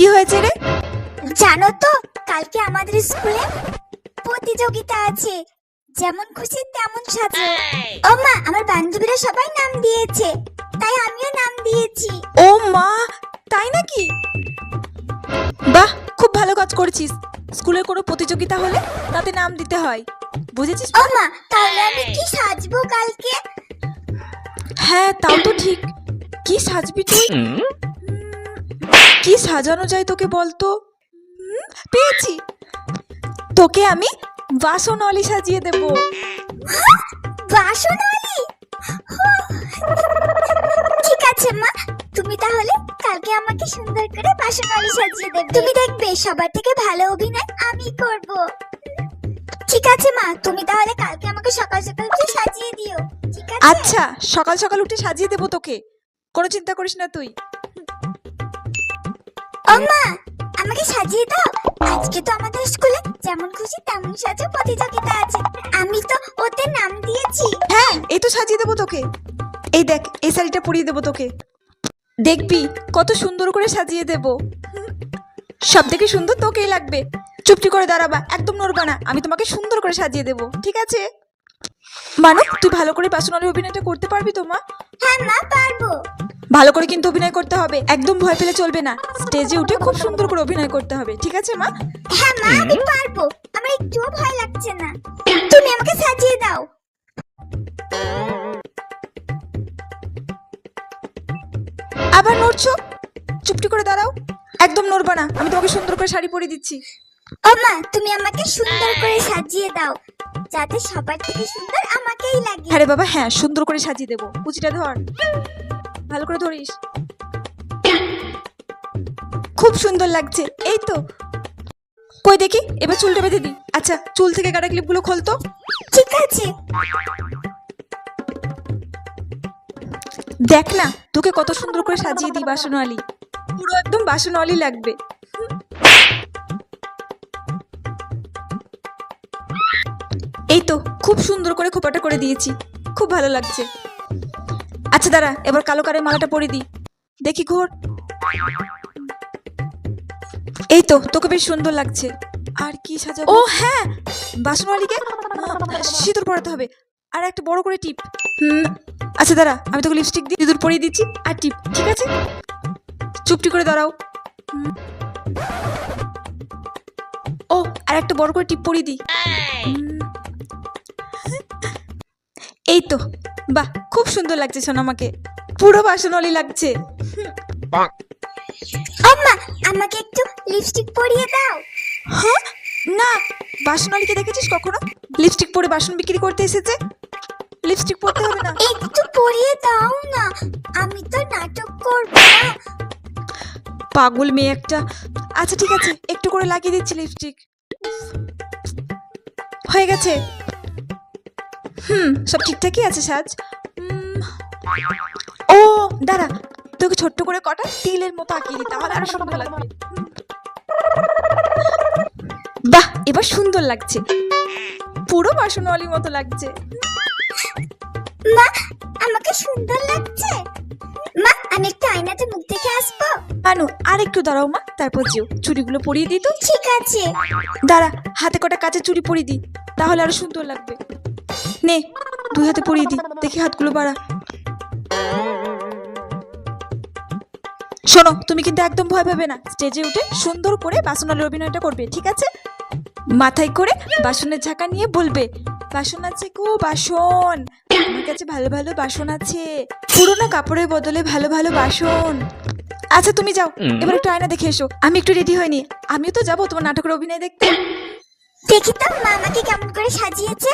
কি হয়েছে রে? জানো তো কালকে আমাদের স্কুলে প্রতিযোগিতা আছে। যেমন খুশি তেমন সাজো। ও মা আমার বান্ধবীরা সবাই নাম দিয়েছে। তাই আমিও নাম দিয়েছি। ও মা তাই নাকি? বাহ খুব ভালো কাজ করেছিস। স্কুলের কোনো প্রতিযোগিতা হলে তাতে নাম দিতে হয়। বুঝেছিস? ও মা তাহলে আমি কি সাজবো কালকে? হ্যাঁ তাও তো ঠিক। কি সাজবি তুই? কি সাজানো যায় তোকে বলতো? পেয়েছি। তোকে আমি বাসনওয়ালি সাজিয়ে দেব। বাসনওয়ালি? ঠিক আছে মা। তুমি তাহলে কালকে আমাকে সুন্দর করে বাসনওয়ালি সাজিয়ে দেবে। তুমি দেখবে সবার থেকে ভালো অভিনয় আমি করব। ঠিক আছে মা তুমি তাহলে কালকে আমাকে সকাল সকাল উঠে সাজিয়ে দিও। ঠিক আছে? আচ্ছা সকাল সকাল উঠে সাজিয়ে দেবো তোকে। কোনো চিন্তা করিস না তুই। আমাকে সাজিয়ে দাও। আজকে তো আমাদের স্কুলে যেমন খুশি তেমন সাজো প্রতিযোগিতা আছে। আমি তো ওতে নাম দিয়েছি। হ্যাঁ এই তো সাজিয়ে দেবো তোকে। এই দেখ এই শাড়িটা পরিয়ে দেবো তোকে। দেখবি কত সুন্দর করে সাজিয়ে দেব। সব থেকে সুন্দর তোকেই লাগবে। চুপটি করে দাঁড়াবা একদম নড়বা না। আমি তোমাকে সুন্দর করে সাজিয়ে দেব ঠিক আছে? মানু তুই ভালো করে বাসনালি অভিনয়টা করতে পারবি তো মা? হ্যাঁ মা পারব। ভালো করে কিন্তু অভিনয় করতে হবে। একদম ভয় পেলে চলবে না। স্টেজে উঠে খুব সুন্দর করে অভিনয় করতে হবে। ঠিক আছে মা? হ্যাঁ মা আমি পারব। আমার একটুও ভয় লাগছে না। তুমি আমাকে সাজিয়ে দাও। আবার নড়ছো? চুপটি করে দাঁড়াও। একদম নড়বা না। আমি তোমাকে সুন্দর করে শাড়ি পরিয়ে দিচ্ছি। ও মা তুমি আমাকে সুন্দর করে সাজিয়ে দাও। যাতে সবার থেকে সুন্দর আমাকেই লাগে। আরে বাবা হ্যাঁ সুন্দর করে সাজিয়ে দেবো। কুচিটা ধর। ভালো করে ধরিস। খুব সুন্দর লাগছে। এই তো। কই দেখি? এবার চুলটা বেঁধে দি আচ্ছা চুল থেকে কাটা ক্লিপগুলো খোলতো ঠিক আছে। দেখ না তোকে কত সুন্দর করে সাজিয়ে দিই বাসনওয়ালি। পুরো একদম বাসনওয়ালি লাগবে। এই তো খুব সুন্দর করে খোপাটা করে দিয়েছি। খুব ভালো লাগছে। আচ্ছা দাঁড়া এবার কালো কারে মালাটা পরে দিই। দেখি ঘোর। এই তো তোকে বেশ সুন্দর লাগছে। আর কি সাজাবো? ও হ্যাঁ। বাসনওয়ালিকে? সিঁদুর পরাতে হবে। আর একটা বড় করে টিপ। হুম। আচ্ছা দাঁড়া আমি তোকে লিপস্টিক দিয়ে সিঁদুর পরিয়ে দিচ্ছি আর টিপ ঠিক আছে? চুপটি করে দাঁড়াও। ও আর একটা বড় করে টিপ পরিয়ে দিই। এই তো বাহ খুব সুন্দর লাগছে সোনামাকে পুরো বাসনওয়ালি লাগছে। ও মা আমাকে একটু লিপস্টিক পরিয়ে দাও। হ্যাঁ? না বাসনওয়ালিকে দেখেছিস কখনো? লিপস্টিক পরে বাসন বিক্রি করতে এসেছে? লিপস্টিক পরতে হবে না। একটু পরিয়ে দাও না আমি তো নাটক করব না। পাগল মেয়ে একটা। আচ্ছা ঠিক আছে একটু করে লাগিয়ে দিচ্ছি লিপস্টিক হয়ে গেছে। হুম সব ঠিকঠাকই আছে সাজ? ও দাঁড়া তোকে ছোট্ট করে কটা তিলের মতো আঁকিয়ে দিই তাহলে আরও সুন্দর লাগবে। বাহ এবার সুন্দর লাগছে। পুরো বাসনওয়ালির মতো লাগছে। মা আমাকে সুন্দর লাগছে। মা আমি একটু আয়নাতে মুখ দেখে আসব? আনু আর একটু দাঁড়াও মা তারপর যেও। চুড়িগুলো পরিয়ে দিই তো। ঠিক আছে। দাঁড়া হাতে কটা কাঁচের চুড়ি পরিয়ে দিই তাহলে আরও সুন্দর লাগবে। নে দুই হাতে পরিয়ে দিই দেখি হাতগুলো বাড়া। শোনো তুমি কিন্তু একদম ভয় পাবে না। স্টেজে উঠে সুন্দর করে বাসনালের অভিনয়টা করবে ঠিক আছে? মাথায় করে বাসনের ঝাঁকা নিয়ে বলবে বাসন আছে গো বাসন। আমার কাছে ভালো ভালো বাসন আছে। পুরোনো কাপড়ের বদলে ভালো ভালো বাসন। আচ্ছা তুমি যাও এবার একটু আয়না দেখে এসো। আমি একটু রেডি হয়নি আমিও তো যাব তোমার নাটকের অভিনয় দেখতে। দেখি তো মা আমাকে কেমন করে সাজিয়েছে।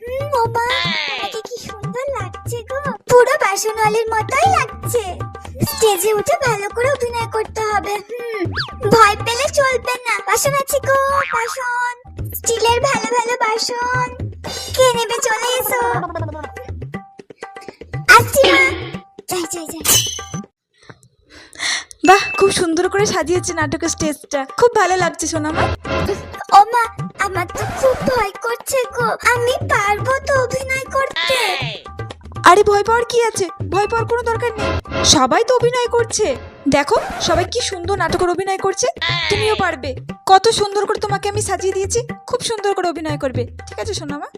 হুম, ও মা আমাকে কি সুন্দর লাগছে গো। পুরো বাসনওয়ালির মতোই লাগছে। স্টেজে উঠে ভালো করে অভিনয় করতে হবে। হুম ভয় পেলে চলবে না। বাসন আছে গো বাসন। স্টিলের ভালো ভালো বাসন। কে নেবে চলে এসো। আসছি মা। যাই যাই যাই। বাহ খুব সুন্দর করে সাজিয়েছে নাটকের স্টেজটা। খুব ভালো লাগছে সোনামা ও মা আমার তো খুব ভয় করছে গো। আমি পারব তো অভিনয় করতে? আরে ভয় পাওয়ার কি আছে? ভয় পাওয়ার কোনো দরকার নেই। সবাই তো অভিনয় করছে। দেখো সবাই কি সুন্দর নাটকের অভিনয় করছে। তুমিও পারবে। কত সুন্দর করে তোমাকে আমি সাজিয়ে দিয়েছি। খুব সুন্দর করে অভিনয় করবে। ঠিক আছে শোনো সোনামা?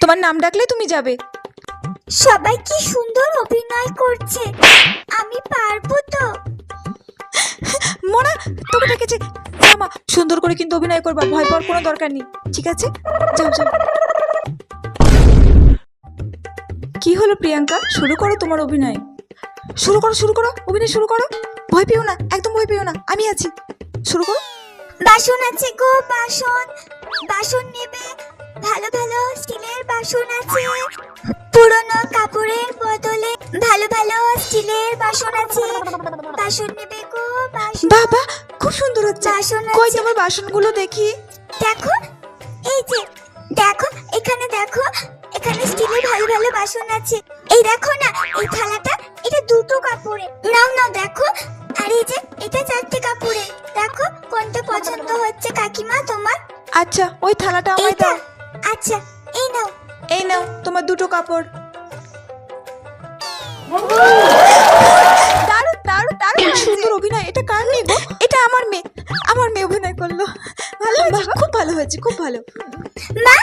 তোমার নাম ডাকলে তুমি যাবে। সবাই কি সুন্দর অভিনয় করছে। আমি পারব তো। মোনা তোকে ডেকেছে। মা সুন্দর করে কিন্তু অভিনয় করবা। ভয় পাওয়ার কোনো দরকার নেই। ঠিক আছে? যাও যাও। হলো প্রিয়াঙ্কা? শুরু করো তোমার অভিনয়। শুরু করো শুরু করো অভিনয় শুরু করো। ভয় পেও না একদম ভয় পেও না আমি আছি। শুরু করো। বাসন আছে গো বাসন। বাসন নেবে ভালো ভালো স্টিলের বাসন আছে। পুরনো কাপড়ের বদলে ভালো ভালো স্টিলের বাসন আছে। বাসন নেবে গো বাসন। বাবা খুব সুন্দর হচ্ছে। বাসন কই তোমার বাসনগুলো দেখি। দেখো এই যে দেখো এখানে দেখো এখানে স্টিলের ভালো ভালো বাসন আছে। এই দেখো না এই থালাটা এটা দুটো কাপড়ে। নাও নাও দেখো। আর এই যে এটা চারটে কাপড়ে। দেখো কোনটা পছন্দ হচ্ছে কাকিমা তোমার? আচ্ছা ওই থালাটা আমায় দাও। আচ্ছা এই নাও। এই নাও তোমার দুটো কাপড়। দারুণ দারুণ দারুণ সুন্দর অভিনয়। এটা কার মেয়ে গো? এটা আমার মেয়ে। আমার মেয়ে অভিনয় করল। ভালো খুব ভালো হয়েছে খুব ভালো। মা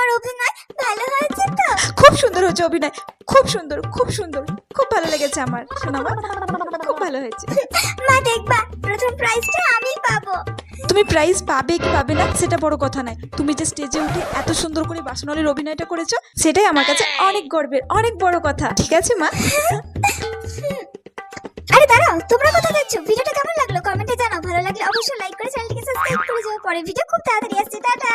আমার অভিনয় ভালো হয়েছে তো? খুব সুন্দর হয়েছে অভিনয়। খুব সুন্দর খুব সুন্দর। খুব ভালো লেগেছে আমার শোনামা খুব ভালো হয়েছে। মা দেখবা প্রথম প্রাইজটা আমি পাবো। তুমি প্রাইজ পাবে কি পাবে না সেটা বড় কথা নয়। তুমি যে স্টেজে উঠে এত সুন্দর করে বাসনলের অভিনয়টা করেছ সেটাই আমার কাছে অনেক গর্বের অনেক বড় কথা। ঠিক আছে মা? আরে দাঁড়াও তোমরা কোথায় যাচ্ছ? ভিডিওটা কেমন লাগল? কমেন্টে জানাও। ভালো লাগলে অবশ্যই লাইক করে চ্যানেলটিকে সাবস্ক্রাইব করে যাও। পরে ভিডিও খুব তাড়াতাড়ি আসছে। টাটা!